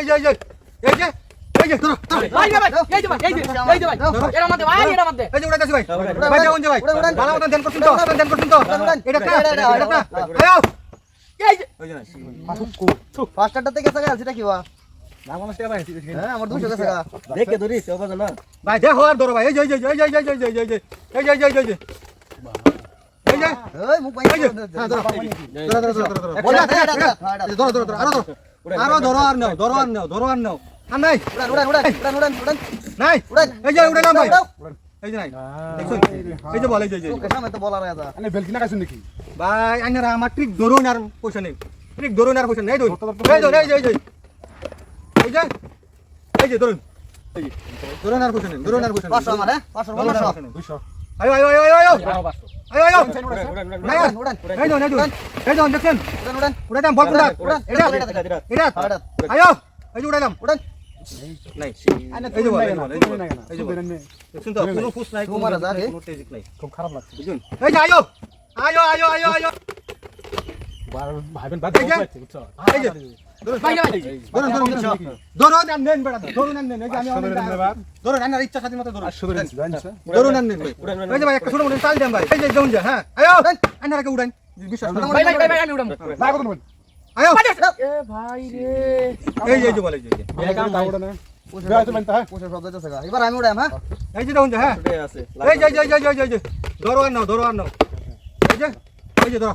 এই যে এই যে এই যে এই যে ধরো ধরো। ভাই ভাই এই যে ভাই এই যে এই যে ভাই এর মধ্যে ভাই এর মধ্যে এই যে ভাই উড়ান, ভাই যে ভাই উড়ান, উড়ান। ভালো মতন ধ্যান করছেন তো ধ্যান করছেন তো। এটা না এটা, না এটা, আয়ো এই যে ফার্স্টারটা থেকে গেছে সেটা কি বা হ্যাঁ ভাই দেখো আর ধরো ভাই এই যে এই যে এই যে এই যে এই যে এই যে এই যে এই যে এই যে এই যে এই যে এই যে এই এই যে। হ্যাঁ ধরো ধরো ধরো ধরো ধরো এটা। ধরো ধরো ধরো আরও ধরো আরও ধরো আর নাও ধরো আর নাও ধরো আর নাও। আর নাই উড়ান উড়ান উড়ান নাই। উড়ান। এই যে উড়ান ভাই এই যে নাই। এই যে বলে এই যে কেসামে তো বলার আছে আনে বেলকিনা কাইছুন নাকি? ভাই আইনারা আমার ট্রিক ধরুন আর পয়সা নেই। ট্রিক ধরুন আর পয়সা নেই। দই এই দই এই যে এই যে। এই যে এই যে ধরুন। এই যে। ধরুন আর পয়সা নেই ধরুন আর পয়সা নেই। 500 আমার 500 500 200 আয় আয় আয় আয় আয় 500 খুব খারাপ লাগছে আয়ো আয়ো আয়ো আয়ো আয়ো এই যে এবার আমি উড়াম হ্যাঁ এই যে দেখুন হ্যাঁ ধরো আর নাও ধরো আর নাও এই যে এই যে ধরো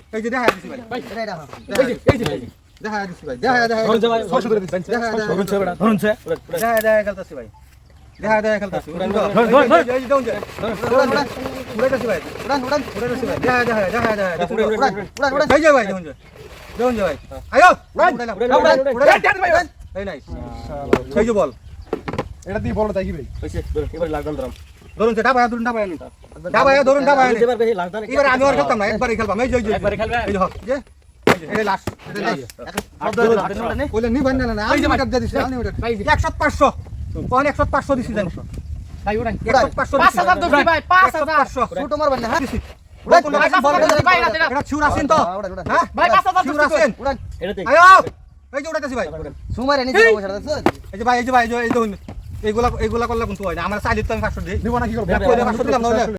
এই যে দেখা দিছি ভাই এটা, এটা, হ্যাঁ। এই যে এই যে দেখা দিছি ভাই দেখা দেখা ধরুন ভাই দেখা ধরুন সে বেড়া ধরুন সে দেখা দেখা খেলতাছি ভাই দেখা দেখা খেলতাছি ধরুন, ধরুন, ধরুন। এই যে দাউন যে উড়ান, উড়ান, উড়াইতাছি ভাই উড়ান, উড়ান, উড়াইতাছি ভাই দেখা দেখা দেখা দেখা উড়ান, উড়ান, উড়ান। এই যে ভাই দেখুন যে দেখুন যে ভাই আয়ো উড়াইলাম উড়ান, উড়ান, উড়ান। উড়াইলাম এই নাই এই যে বল এবার লাগদান ধরাম ধরুন ডাবা ধরুন ডাবা এটা ডাবা ধরুন ডাবা এবার আমি ওর খেলতাম না একবারই খেলবাম এই জয় জয় একবারই খেলবে এই হক যে একশো পাঁচশো একশো পাঁচশো দিছি জানিস ভাই এগুলা এগুলা করলে কিন্তু হয় না। আমরা চাই তো আমি পাঁচশো দিই। দিব না কি করব? দিলাম না